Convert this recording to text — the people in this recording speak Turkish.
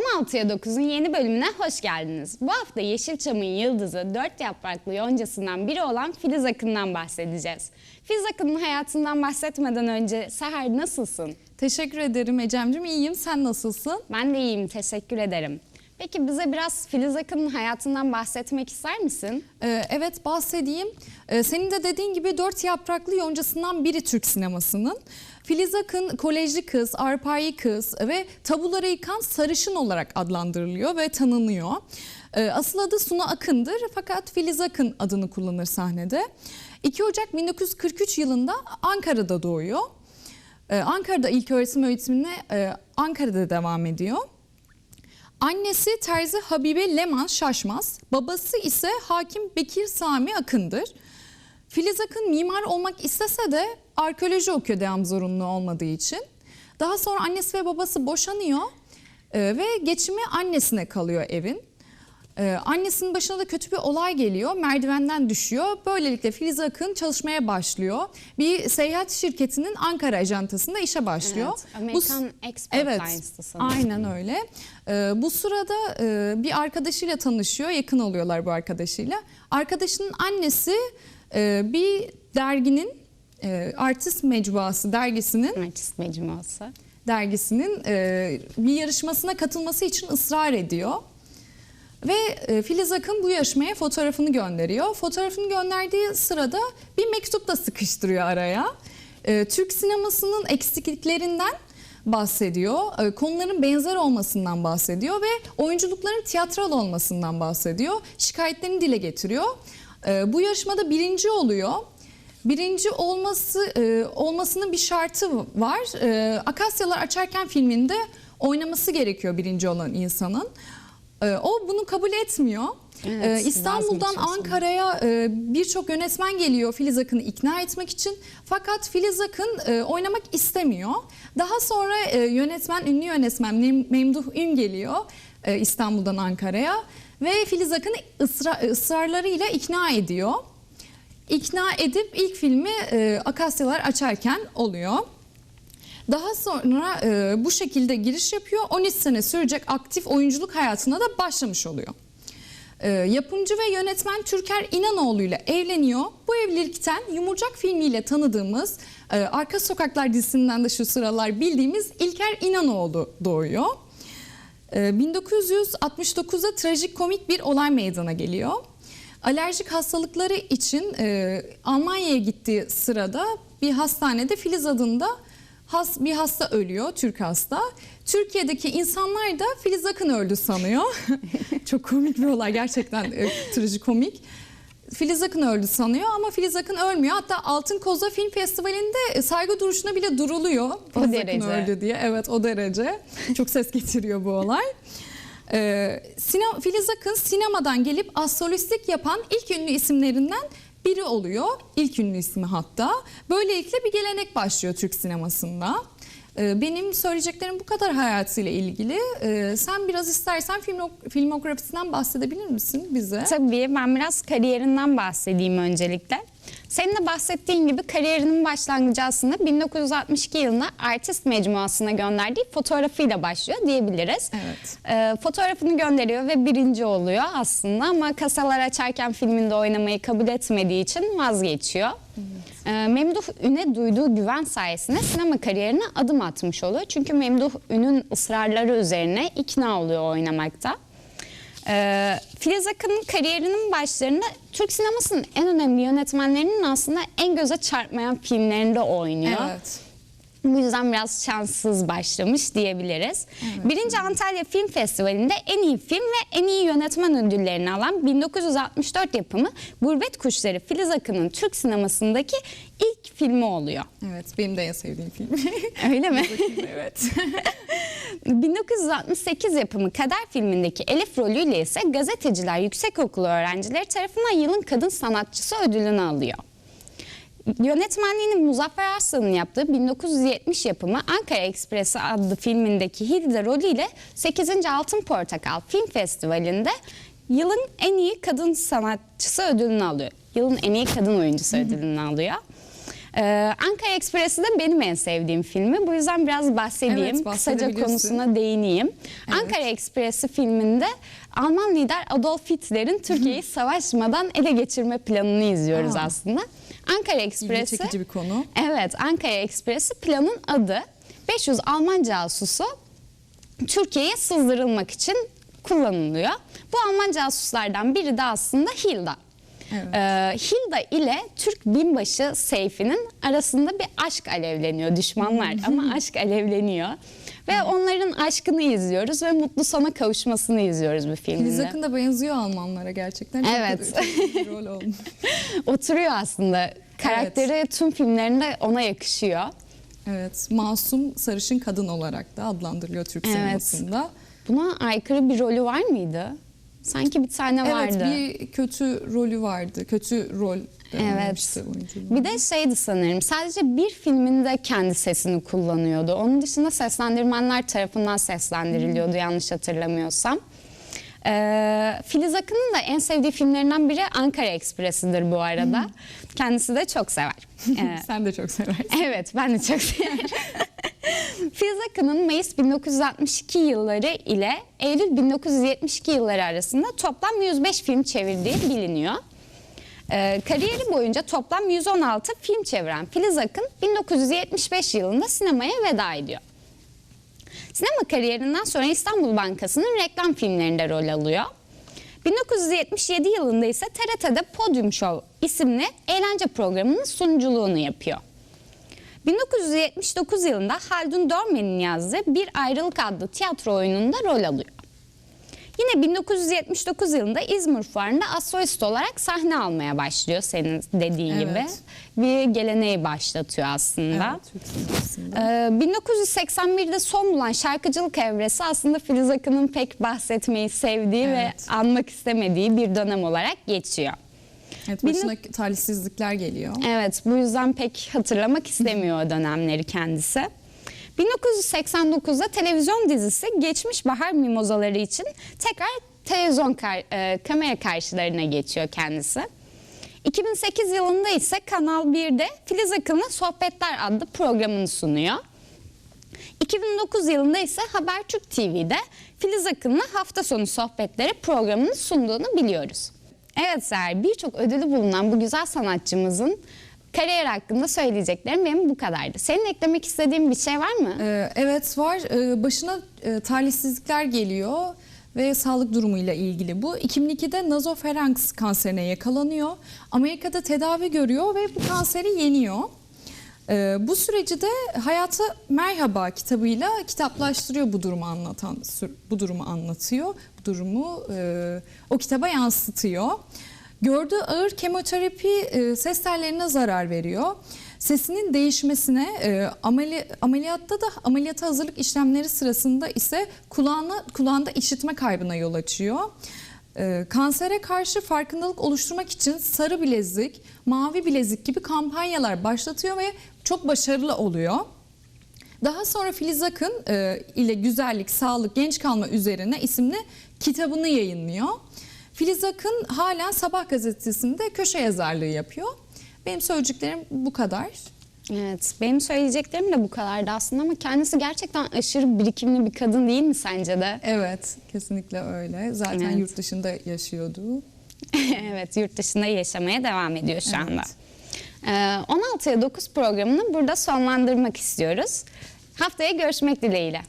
16'ya 9'un yeni bölümüne hoş geldiniz. Bu hafta Yeşilçam'ın yıldızı dört yapraklı yoncasından biri olan Filiz Akın'dan bahsedeceğiz. Filiz Akın'ın hayatından bahsetmeden önce Seher nasılsın? Teşekkür ederim Ecem'cim. İyiyim. Sen nasılsın? Ben de iyiyim, teşekkür ederim. Peki bize biraz Filiz Akın'ın hayatından bahsetmek ister misin? Ee, evet bahsedeyim. Ee, senin de dediğin gibi dört yapraklı yoncasından biri Türk sinemasının. Filiz Akın kolejli kız, arpayı kız ve tabuları yıkan sarışın olarak adlandırılıyor ve tanınıyor. Ee, asıl adı Suna Akın'dır fakat Filiz Akın adını kullanır sahnede. 2 Ocak 1943 yılında Ankara'da doğuyor. Ee, Ankara'da ilk öğretim öğretimine e, Ankara'da devam ediyor. Annesi terzi Habibe Leman Şaşmaz, babası ise hakim Bekir Sami Akın'dır. Filiz Akın mimar olmak istese de arkeoloji okuyor devam zorunlu olmadığı için. Daha sonra annesi ve babası boşanıyor e, ve geçimi annesine kalıyor evin. E, annesinin başına da kötü bir olay geliyor. Merdivenden düşüyor. Böylelikle Filiz Akın çalışmaya başlıyor. Bir seyahat şirketinin Ankara ajantasında işe başlıyor. Evet, American Bu- Export Evet, Lines'tı sanırım. aynen öyle. Ee, bu sırada e, bir arkadaşıyla tanışıyor, yakın oluyorlar bu arkadaşıyla. Arkadaşının annesi e, bir derginin, e, Artist Mecmuası dergisinin Artist mecmuası. dergisinin e, bir yarışmasına katılması için ısrar ediyor. Ve e, Filiz Akın bu yarışmaya fotoğrafını gönderiyor. Fotoğrafını gönderdiği sırada bir mektup da sıkıştırıyor araya. E, Türk sinemasının eksikliklerinden bahsediyor. E, konuların benzer olmasından bahsediyor ve oyunculukların tiyatral olmasından bahsediyor. Şikayetlerini dile getiriyor. E, bu yarışmada birinci oluyor. Birinci olması e, olmasının bir şartı var. E, Akasyalar Açarken filminde oynaması gerekiyor birinci olan insanın. E, o bunu kabul etmiyor. Evet, İstanbul'dan. Ankara'ya e, birçok yönetmen geliyor Filiz Akın'ı ikna etmek için. Fakat Filiz Akın e, oynamak istemiyor. Daha sonra yönetmen, ünlü yönetmen Mem- Memduh Ün geliyor İstanbul'dan Ankara'ya. Ve Filiz Akın'ı ısra- ısrarlarıyla ikna ediyor. İkna edip ilk filmi e, Akasyalar açarken oluyor. Daha sonra e, bu şekilde giriş yapıyor. 13 sene sürecek aktif oyunculuk hayatına da başlamış oluyor. E, yapımcı ve yönetmen Türker İnanoğlu ile evleniyor. Bu evlilikten Yumurcak filmiyle tanıdığımız e, Arka Sokaklar dizisinden de şu sıralar bildiğimiz İlker İnanoğlu doğuyor. E, 1969'da trajik komik bir olay meydana geliyor. Alerjik hastalıkları için e, Almanya'ya gittiği sırada bir hastanede Filiz adında has, bir hasta ölüyor, Türk hasta. Türkiye'deki insanlar da Filiz Akın öldü sanıyor. Çok komik bir olay gerçekten e, trajikomik. Filiz Akın öldü sanıyor ama Filiz Akın ölmüyor. Hatta Altın Koza Film Festivali'nde e, saygı duruşuna bile duruluyor. Filiz Akın derece. öldü diye. Evet o derece. Çok ses getiriyor bu olay. Ee, sine- Filiz Akın sinemadan gelip astrolistlik yapan ilk ünlü isimlerinden biri oluyor. İlk ünlü ismi hatta. Böylelikle bir gelenek başlıyor Türk sinemasında. Ee, benim söyleyeceklerim bu kadar hayatıyla ilgili. Ee, sen biraz istersen filmo- filmografisinden bahsedebilir misin bize? Tabii ben biraz kariyerinden bahsedeyim öncelikle. Senin de bahsettiğin gibi kariyerinin başlangıcı aslında 1962 yılında Artist Mecmuası'na gönderdiği fotoğrafıyla başlıyor diyebiliriz. Evet. Ee, fotoğrafını gönderiyor ve birinci oluyor aslında ama Kasalar Açarken filminde oynamayı kabul etmediği için vazgeçiyor. Ee, Memduh Ün'e duyduğu güven sayesinde sinema kariyerine adım atmış oluyor. Çünkü Memduh Ün'ün ısrarları üzerine ikna oluyor oynamakta. Ee, Filiz Akın'ın kariyerinin başlarında Türk sinemasının en önemli yönetmenlerinin aslında en göze çarpmayan filmlerinde oynuyor. Evet. Bu yüzden biraz şanssız başlamış diyebiliriz. Birinci Antalya Film Festivali'nde en iyi film ve en iyi yönetmen ödüllerini alan 1964 yapımı Gurbet Kuşları Filiz Akın'ın Türk sinemasındaki ilk filmi oluyor. Evet, benim de en sevdiğim film. Öyle mi? evet. 1968 yapımı Kader filmindeki Elif rolüyle ise gazeteciler yüksekokulu öğrencileri tarafından yılın kadın sanatçısı ödülünü alıyor. Yönetmenliğini Muzaffer Arslan'ın yaptığı 1970 yapımı Ankara Ekspresi adlı filmindeki Hilda rolüyle 8. Altın Portakal Film Festivali'nde yılın en iyi kadın sanatçısı ödülünü alıyor. Yılın en iyi kadın oyuncusu ödülünü alıyor. Ee, Ankara Express'i de benim en sevdiğim filmi. Bu yüzden biraz bahsedeyim. Evet, Kısaca konusuna değineyim. Evet. Ankara Express'i filminde Alman lider Adolf Hitler'in Türkiye'yi savaşmadan ele geçirme planını izliyoruz Aa. aslında. Ankara İlgi Express'i çekici bir konu. Evet, Ankara Ekspresi planın adı 500 Alman casusu Türkiye'ye sızdırılmak için kullanılıyor. Bu Alman casuslardan biri de aslında Hilda. Evet. Ee, Hilda ile Türk binbaşı Seyfi'nin arasında bir aşk alevleniyor. Düşmanlar ama aşk alevleniyor. Ve onların aşkını izliyoruz ve mutlu sona kavuşmasını izliyoruz bu filmde. Filiz Akın da benziyor Almanlara gerçekten. Çok Evet. çok rol olmuş. Oturuyor aslında. Karakteri tüm filmlerinde ona yakışıyor. Evet, masum sarışın kadın olarak da adlandırılıyor Türk Evet. sinemasında. Buna aykırı bir rolü var mıydı? Sanki bir tane vardı. Evet, bir kötü rolü vardı. Kötü rol oyunculuğuna. Bir de şeydi sanırım sadece bir filminde kendi sesini kullanıyordu. Onun dışında seslendirmenler tarafından seslendiriliyordu yanlış hatırlamıyorsam. Ee, Filiz Akın'ın da en sevdiği filmlerinden biri Ankara Ekspresi'dir bu arada. Kendisi de çok sever. Ee, Sen de çok seversin. Evet ben de çok severim. Filiz Akın'ın Mayıs 1962 yılları ile Eylül 1972 yılları arasında toplam 105 film çevirdiği biliniyor. Ee, kariyeri boyunca toplam 116 film çeviren Filiz Akın 1975 yılında sinemaya veda ediyor. Sinema kariyerinden sonra İstanbul Bankası'nın reklam filmlerinde rol alıyor. 1977 yılında ise TRT'de Podium Show isimli eğlence programının sunuculuğunu yapıyor. 1979 yılında Haldun Dormen'in yazdığı Bir Ayrılık adlı tiyatro oyununda rol alıyor. Yine 1979 yılında İzmir Fuarı'nda asolist olarak sahne almaya başlıyor senin dediğin Evet. gibi. Bir geleneği başlatıyor aslında. Evet, Türk sinemasında. Ee, 1981'de son bulan şarkıcılık evresi aslında Filiz Akın'ın pek bahsetmeyi sevdiği Evet. ve anmak istemediği bir dönem olarak geçiyor. Evet, başına talihsizlikler geliyor. Evet bu yüzden pek hatırlamak istemiyor o dönemleri kendisi. 1989'da televizyon dizisi Geçmiş Bahar Mimozaları için tekrar televizyon kar- e, kamera karşılarına geçiyor kendisi. 2008 yılında ise Kanal 1'de Filiz Akın'la Sohbetler adlı programını sunuyor. 2009 yılında ise Habertürk TV'de Filiz Akın'la hafta sonu sohbetleri programını sunduğunu biliyoruz. Evet Seher, birçok ödülü bulunan bu güzel sanatçımızın kariyer hakkında söyleyeceklerim benim bu kadardı. Senin eklemek istediğin bir şey var mı? Ee, evet var. Ee, başına e, talihsizlikler geliyor ve sağlık durumuyla ilgili bu. 2002'de nazopharynx kanserine yakalanıyor. Amerika'da tedavi görüyor ve bu kanseri yeniyor. Ee, bu süreci de Hayata Merhaba kitabıyla kitaplaştırıyor bu durumu anlatan bu durumu anlatıyor. Bu durumu e, o kitaba yansıtıyor. Gördüğü ağır kemoterapi e, ses tellerine zarar veriyor. Sesinin değişmesine e, ameli, ameliyatta da ameliyata hazırlık işlemleri sırasında ise kulağına, kulağında işitme kaybına yol açıyor. E, kansere karşı farkındalık oluşturmak için sarı bilezik, mavi bilezik gibi kampanyalar başlatıyor ve çok başarılı oluyor. Daha sonra Filiz Akın e, ile Güzellik, Sağlık, Genç Kalma üzerine isimli kitabını yayınlıyor. Filiz Akın hala Sabah gazetesinde köşe yazarlığı yapıyor. Benim söyleyeceklerim bu kadar. Evet, benim söyleyeceklerim de bu kadardı aslında ama kendisi gerçekten aşırı birikimli bir kadın değil mi sence de? Evet, kesinlikle öyle. Zaten Evet. yurt dışında yaşıyordu. evet, yurt dışında yaşamaya devam ediyor şu Evet. anda. Ee, 16'ya 9 programını burada sonlandırmak istiyoruz. Haftaya görüşmek dileğiyle.